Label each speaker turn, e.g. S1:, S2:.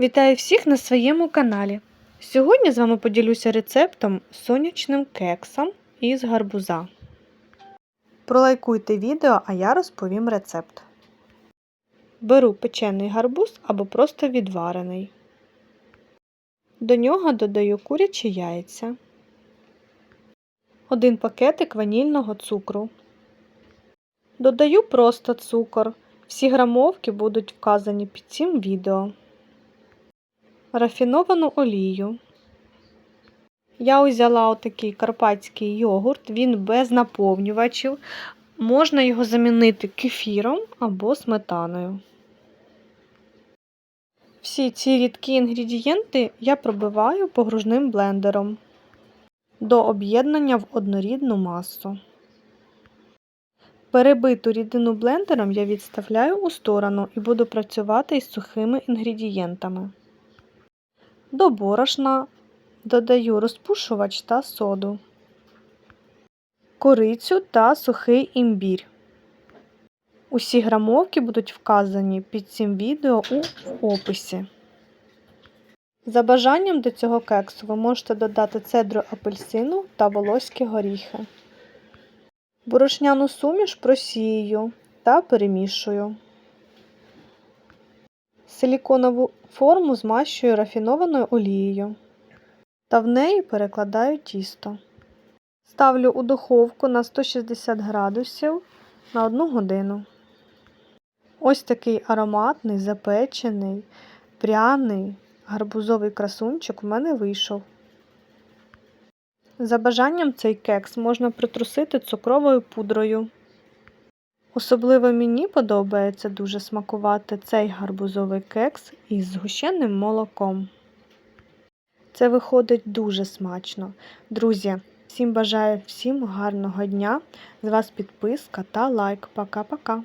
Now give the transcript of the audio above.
S1: Вітаю всіх на своєму каналі. Сьогодні з вами поділюся рецептом сонячним кексом із гарбуза. Пролайкуйте відео, а я розповім рецепт. Беру печений гарбуз або просто відварений. До нього додаю курячі яйця, один пакетик ванільного цукру. Додаю просто цукор. Всі грамовки будуть вказані під цим відео. Рафіновану олію. Я взяла отакий карпатський йогурт, він без наповнювачів. Можна його замінити кефіром або сметаною. Всі ці рідкі інгредієнти я пробиваю погружним блендером до об'єднання в однорідну масу. Перебиту рідину блендером я відставляю у сторону і буду працювати із сухими інгредієнтами. До борошна додаю розпушувач та соду, корицю та сухий імбір. Усі грамовки будуть вказані під цим відео у описі. За бажанням до цього кексу ви можете додати цедру апельсину та волоські горіхи. Борошняну суміш просію та перемішую. Силіконову форму змащую рафінованою олією та в неї перекладаю тісто. Ставлю у духовку на 160 градусів на 1 годину. Ось такий ароматний, запечений, пряний, гарбузовий красунчик у мене вийшов. За бажанням цей кекс можна притрусити цукровою пудрою. Особливо мені подобається дуже смакувати цей гарбузовий кекс із згущеним молоком. Це виходить дуже смачно. Друзі, всім бажаю всім гарного дня. З вас підписка та лайк. Пока-пока.